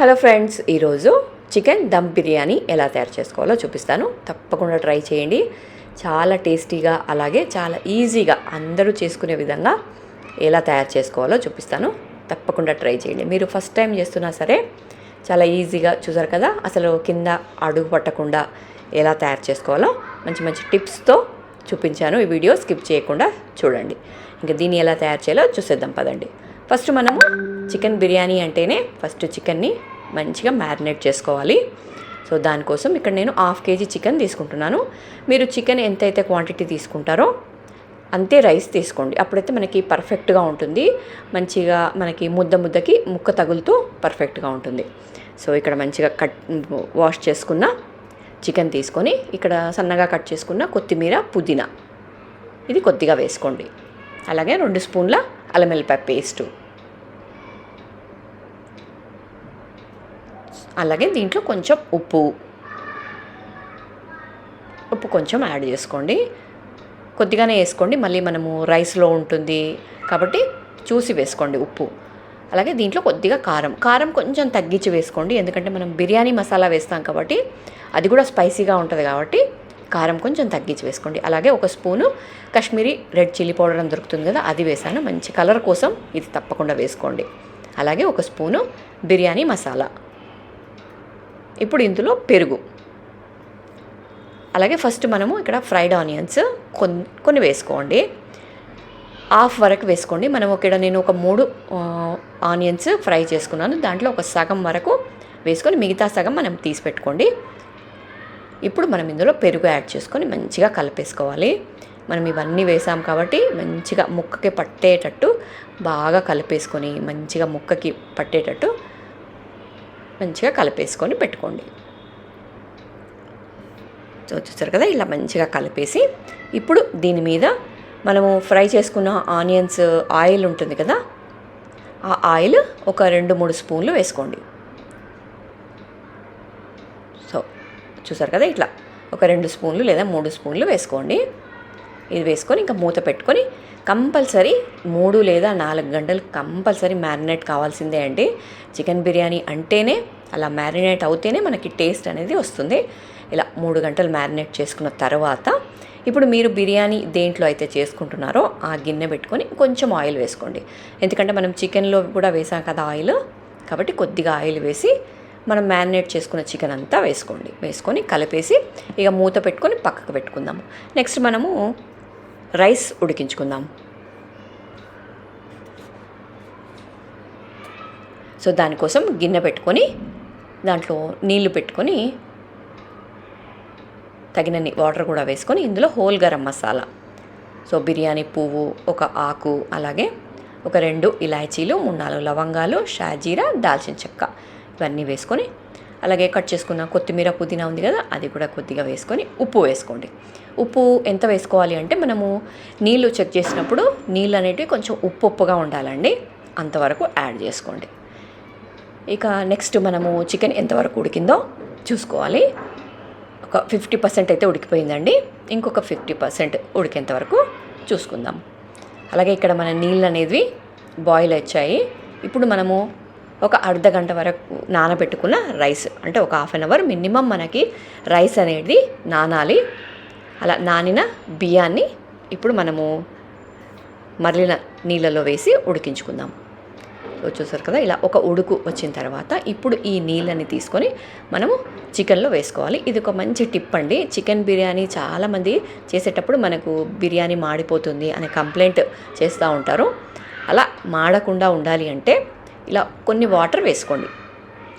Hello friends ఈరోజు chicken dum biryani ఎలా తయారు చేసుకోవాలో చూపిస్తాను. తప్పకుండా ట్రై చేయండి. చాలా టేస్టీగా అలాగే చాలా ఈజీగా అందరూ చేసుకునే విధంగా ఎలా తయారు చేసుకోవాలో చూపిస్తాను. తప్పకుండా ట్రై చేయండి. మీరు ఫస్ట్ టైం చేస్తున్నా సరే చాలా ఈజీగా చూసారు కదా అసలు కింద అడుగు పట్టకుండా ఎలా తయారు చేసుకోవాలో మంచి మంచి టిప్స్తో చూపించాను. ఈ వీడియో స్కిప్ చేయకుండా చూడండి. ఇంకా దీన్ని ఎలా తయారు చేయాలో చూసేద్దాం పదండి. ఫస్ట్ మనము చికెన్ బిర్యానీ అంటేనే ఫస్ట్ చికెన్ని మంచిగా మ్యారినేట్ చేసుకోవాలి. సో దానికోసం ఇక్కడ నేను హాఫ్ కేజీ చికెన్ తీసుకుంటున్నాను. మీరు చికెన్ ఎంతైతే క్వాంటిటీ తీసుకుంటారో అంతే రైస్ తీసుకోండి. అప్పుడైతే మనకి పర్ఫెక్ట్గా ఉంటుంది. మంచిగా మనకి ముద్ద ముద్దకి ముక్క తగులుతూ పర్ఫెక్ట్గా ఉంటుంది. సో ఇక్కడ మంచిగా కట్ వాష్ చేసుకున్న చికెన్ తీసుకొని ఇక్కడ సన్నగా కట్ చేసుకున్న కొత్తిమీర పుదీనా. ఇది కొద్దిగా వేసుకోండి. అలాగే రెండు స్పూన్ల అల్లం వెల్లిపాయ పేస్టు అలాగే దీంట్లో కొంచెం ఉప్పు. ఉప్పు కొంచెం యాడ్ చేసుకోండి. కొద్దిగానే వేసుకోండి. మళ్ళీ మనము రైస్లో ఉంటుంది కాబట్టి చూసి వేసుకోండి ఉప్పు. అలాగే దీంట్లో కొద్దిగా కారం. కారం కొంచెం తగ్గించి వేసుకోండి. ఎందుకంటే మనం బిర్యానీ మసాలా వేస్తాం కాబట్టి అది కూడా స్పైసీగా ఉంటుంది కాబట్టి కారం కొంచెం తగ్గించి వేసుకోండి. అలాగే ఒక spoon Kashmiri red chilli powder అని దొరుకుతుంది కదా అది వేసాను. మంచి కలర్ కోసం ఇది తప్పకుండా వేసుకోండి. అలాగే ఒక స్పూను బిర్యానీ మసాలా. ఇప్పుడు ఇందులో పెరుగు. అలాగే ఫస్ట్ మనము ఇక్కడ ఫ్రైడ్ ఆనియన్స్ కొన్ని కొన్ని వేసుకోండి. హాఫ్ వరకు వేసుకోండి. మనం ఇక్కడ నేను ఒక మూడు ఆనియన్స్ ఫ్రై చేసుకున్నాను. దాంట్లో ఒక సగం వరకు వేసుకొని మిగతా సగం మనం తీసి పెట్టుకోండి. ఇప్పుడు మనం ఇందులో పెరుగు యాడ్ చేసుకొని మంచిగా కలిపేసుకోవాలి. మనం ఇవన్నీ వేసాం కాబట్టి మంచిగా ముక్కకి పట్టేటట్టు బాగా కలిపేసుకొని మంచిగా ముక్కకి పట్టేటట్టు మంచిగా కలిపేసుకొని పెట్టుకోండి. సో చూస్తారు కదా ఇలా మంచిగా కలిపేసి ఇప్పుడు దీని మీద మనము ఫ్రై చేసుకున్న ఆనియన్స్ ఆయిల్ ఉంటుంది కదా ఆ ఆయిల్ ఒక రెండు మూడు స్పూన్లు వేసుకోండి సో చూసారు కదా ఇట్లా. ఒక రెండు స్పూన్లు లేదా మూడు స్పూన్లు వేసుకోండి. ఇది వేసుకొని ఇంకా మూత పెట్టుకొని కంపల్సరీ మూడు లేదా నాలుగు గంటలు కంపల్సరీ మ్యారినేట్ కావాల్సిందే అండి. చికెన్ బిర్యానీ అంటేనే అలా మ్యారినేట్ అవుతేనే మనకి టేస్ట్ అనేది వస్తుంది. ఇలా మూడు గంటలు మ్యారినేట్ చేసుకున్న తర్వాత ఇప్పుడు మీరు బిర్యానీ దేంట్లో అయితే చేసుకుంటున్నారో ఆ గిన్నె పెట్టుకొని కొంచెం ఆయిల్ వేసుకోండి. ఎందుకంటే మనం చికెన్లో కూడా వేసాం కదా ఆయిల్ కాబట్టి కొద్దిగా ఆయిల్ వేసి మనం మ్యారినేట్ చేసుకున్న చికెన్ అంతా వేసుకోండి. వేసుకొని కలిపేసి ఇక మూత పెట్టుకొని పక్కకు పెట్టుకుందాము నెక్స్ట్ మనము రైస్ ఉడికించుకుందాం. సో దానికోసం గిన్నె పెట్టుకొని దాంట్లో నీళ్ళు పెట్టుకొని తగినన్ని వాటర్ కూడా వేసుకొని ఇందులో హోల్ గరం మసాలా. సో బిర్యానీ పువ్వు ఒక ఆకు అలాగే ఒక రెండు ఇలాచీలు మూడు నాలుగు లవంగాలు షాజీరా దాల్చిన చెక్క. ఇవన్నీ వేసుకొని అలాగే కట్ చేసుకున్న కొత్తిమీర పుదీనా ఉంది కదా అది కూడా కొద్దిగా వేసుకొని ఉప్పు వేసుకోండి. ఉప్పు ఎంత వేసుకోవాలి అంటే మనము నీళ్ళు చెక్ చేసినప్పుడు నీళ్ళు అనేటివి కొంచెం ఉప్పు ఉప్పుగా ఉండాలండి. అంతవరకు యాడ్ చేసుకోండి. ఇక నెక్స్ట్ మనము చికెన్ ఎంతవరకు ఉడికిందో చూసుకోవాలి. ఒక ఫిఫ్టీ పర్సెంట్ అయితే ఉడికిపోయిందండి. ఇంకొక ఫిఫ్టీ పర్సెంట్ ఉడికేంత వరకు చూసుకుందాం. అలాగే ఇక్కడ మన నీళ్ళు అనేవి బాయిల్ వచ్చాయి. ఇప్పుడు మనము ఒక అర్ధ గంట వరకు నానబెట్టుకున్న రైస్. అంటే ఒక హాఫ్ అన్ అవర్ మినిమం మనకి రైస్ అనేది నానాలి. అలా నానిన బియ్యాన్ని ఇప్పుడు మనము మరలిన నీళ్ళలో వేసి ఉడికించుకుందాం. చూసారు కదా? ఇలా ఒక ఉడుకు వచ్చిన తర్వాత ఇప్పుడు ఈ నీళ్ళని తీసుకొని మనము చికెన్లో వేసుకోవాలి. ఇది ఒక మంచి టిప్ అండి. చికెన్ బిర్యానీ చాలామంది చేసేటప్పుడు మనకు బిర్యానీ మాడిపోతుంది అనే కంప్లైంట్ చేస్తూ ఉంటారు. అలా మాడకుండా ఉండాలి అంటే ఇలా కొన్ని వాటర్ వేసుకోండి.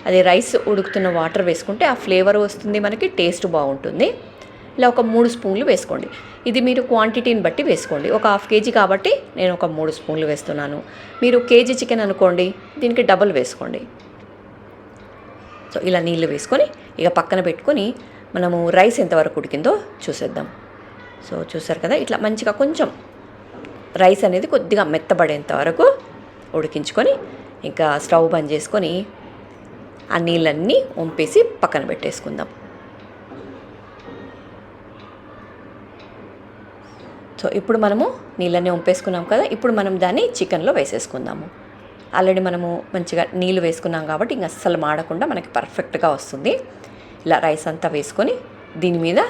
అది రైస్ ఉడుకుతున్న వాటర్ వేసుకుంటే ఆ ఫ్లేవర్ వస్తుంది మనకి టేస్ట్ బాగుంటుంది. ఇలా ఒక మూడు స్పూన్లు వేసుకోండి. ఇది మీరు క్వాంటిటీని బట్టి వేసుకోండి. ఒక హాఫ్ కేజీ కాబట్టి నేను ఒక మూడు స్పూన్లు వేస్తున్నాను. మీరు కేజీ చికెన్ అనుకోండి దీనికి డబుల్ వేసుకోండి. సో ఇలా నీళ్ళు వేసుకొని ఇక పక్కన పెట్టుకొని మనము రైస్ ఎంతవరకు ఉడికిందో చూసేద్దాం. సో చూసారు కదా ఇట్లా మంచిగా కొంచెం రైస్ అనేది కొద్దిగా మెత్తబడేంత వరకు ఉడికించుకొని ఇంకా స్టవ్ బంద్ చేసుకొని ఆ నీళ్ళన్నీ వంపేసి పక్కన పెట్టేసుకుందాం. సో ఇప్పుడు మనము నీళ్ళన్నీ వంపేసుకున్నాం కదా ఇప్పుడు మనం దాన్ని చికెన్లో వేసేసుకుందాము. ఆల్రెడీ మనము మంచిగా నీళ్ళు వేసుకున్నాం కాబట్టి ఇంక అస్సలు మాడకుండా మనకి పర్ఫెక్ట్గా వస్తుంది. ఇలా రైస్ అంతా వేసుకొని దీని మీద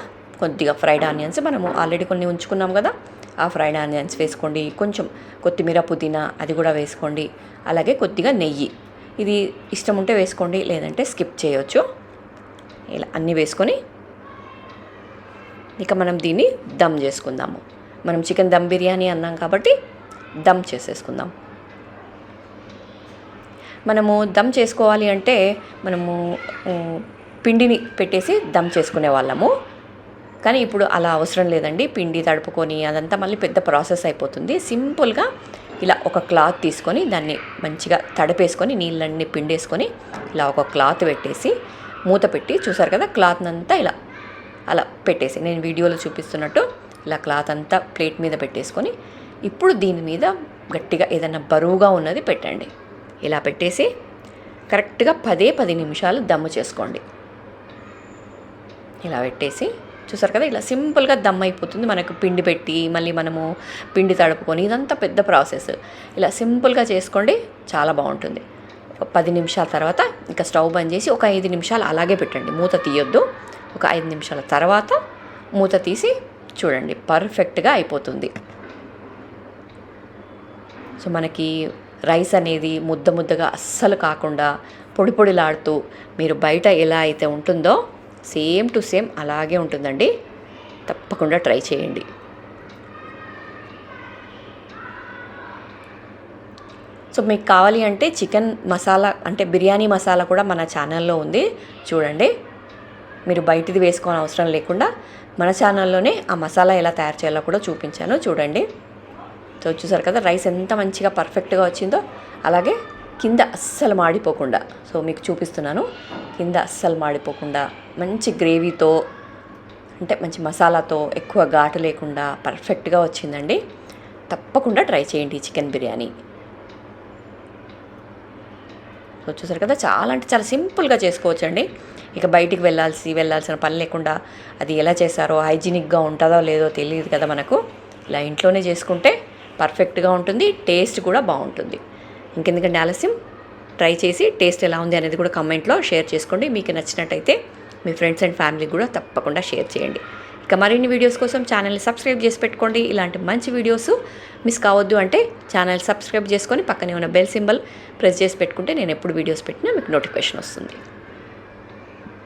కొద్దిగా ఫ్రైడ్ ఆనియన్స్ మనము ఆల్రెడీ కొన్ని ఉంచుకున్నాం కదా ఆ ఫ్రైడ్ ఆనియన్స్ వేసుకోండి. కొంచెం కొత్తిమీర పుదీనా అది కూడా వేసుకోండి. అలాగే కొద్దిగా నెయ్యి. ఇది ఇష్టం ఉంటే వేసుకోండి లేదంటే స్కిప్ చేయొచ్చు. ఇలా అన్నీ వేసుకొని ఇక మనం దీన్ని దమ్ చేసుకుందాము. మనం చికెన్ దమ్ బిర్యానీ అన్నాం కాబట్టి దమ్ చేసేసుకుందాం. మనము దమ్ చేసుకోవాలి అంటే మనము పిండిని పెట్టేసి దమ్ చేసుకునే వాళ్ళము. కానీ ఇప్పుడు అలా అవసరం లేదండి. పిండి తడుపుకొని అదంతా మళ్ళీ పెద్ద ప్రాసెస్ అయిపోతుంది. సింపుల్గా ఇలా ఒక క్లాత్ తీసుకొని దాన్ని మంచిగా తడిపేసుకొని నీళ్ళన్నీ పిండేసుకొని ఇలా ఒక క్లాత్ పెట్టేసి మూత పెట్టి చూసారు కదా క్లాత్ అంతా ఇలా అలా పెట్టేసి నేను వీడియోలో చూపిస్తున్నట్టు ఇలా క్లాత్ అంతా ప్లేట్ మీద పెట్టేసుకొని ఇప్పుడు దీని మీద గట్టిగా ఏదైనా బరువుగా ఉన్నది పెట్టండి. ఇలా పెట్టేసి కరెక్ట్గా పదే పది నిమిషాలు దమ్ము చేసుకోండి. ఇలా పెట్టేసి చూసారు కదా ఇలా సింపుల్గా దమ్ అయిపోతుంది. మనకు పిండి పెట్టి మళ్ళీ మనము పిండి తడుపుకొని ఇదంతా పెద్ద ప్రాసెస్. ఇలా సింపుల్గా చేసుకోండి చాలా బాగుంటుంది. పది నిమిషాల తర్వాత ఇంకా స్టవ్ బంద్ చేసి ఒక ఐదు నిమిషాలు అలాగే పెట్టండి. మూత తీయొద్దు. ఒక ఐదు నిమిషాల తర్వాత మూత తీసి చూడండి పర్ఫెక్ట్గా అయిపోతుంది. సో మనకి రైస్ అనేది ముద్ద ముద్దగా అస్సలు కాకుండా పొడి పొడిలాడుతూ మీరు బయట ఎలా అయితే ఉంటుందో సేమ్ టు సేమ్ అలాగే ఉంటుందండి. తప్పకుండా ట్రై చేయండి. సో మీకు కావాలి అంటే చికెన్ మసాలా అంటే బిర్యానీ మసాలా కూడా మన ఛానల్లో ఉంది. చూడండి. మీరు బయటిది వేసుకోని అవసరం లేకుండా మన ఛానల్లోనే ఆ మసాలా ఎలా తయారు చేయాలో కూడా చూపించాను. చూడండి. సో చూసారు కదా రైస్ ఎంత మంచిగా పర్ఫెక్ట్గా వచ్చిందో. అలాగే కింద అస్సలు మాడిపోకుండా. సో మీకు చూపిస్తున్నాను. కింద అస్సలు మాడిపోకుండా మంచి గ్రేవీతో అంటే మంచి మసాలాతో ఎక్కువ ఘాటు లేకుండా పర్ఫెక్ట్గా వచ్చిందండి. తప్పకుండా ట్రై చేయండి చికెన్ బిర్యానీ. సో చూసారు కదా చాలా అంటే చాలా సింపుల్గా చేసుకోవచ్చండి. ఇక బయటికి వెళ్ళాల్సి వెళ్ళాల్సిన పని లేకుండా అది ఎలా చేశారో హైజీనిక్గా ఉంటుందో లేదో తెలియదు కదా మనకు. ఇలా ఇంట్లోనే చేసుకుంటే పర్ఫెక్ట్గా ఉంటుంది టేస్ట్ కూడా బాగుంటుంది. ఇంకెందుకంటే ఆలస్యం? ట్రై చేసి టేస్ట్ ఎలా ఉంది అనేది కూడా కమెంట్లో షేర్ చేసుకోండి. మీకు నచ్చినట్టయితే మీ ఫ్రెండ్స్ అండ్ ఫ్యామిలీకి కూడా తప్పకుండా షేర్ చేయండి. ఇక మరిన్ని వీడియోస్ కోసం ఛానల్ని సబ్స్క్రైబ్ చేసి పెట్టుకోండి. ఇలాంటి మంచి వీడియోస్ మిస్ కావద్దు అంటే ఛానల్ సబ్స్క్రైబ్ చేసుకొని పక్కనే ఉన్న బెల్ సింబల్ ప్రెస్ చేసి పెట్టుకుంటే నేను ఎప్పుడు వీడియోస్ పెట్టినా మీకు నోటిఫికేషన్ వస్తుంది.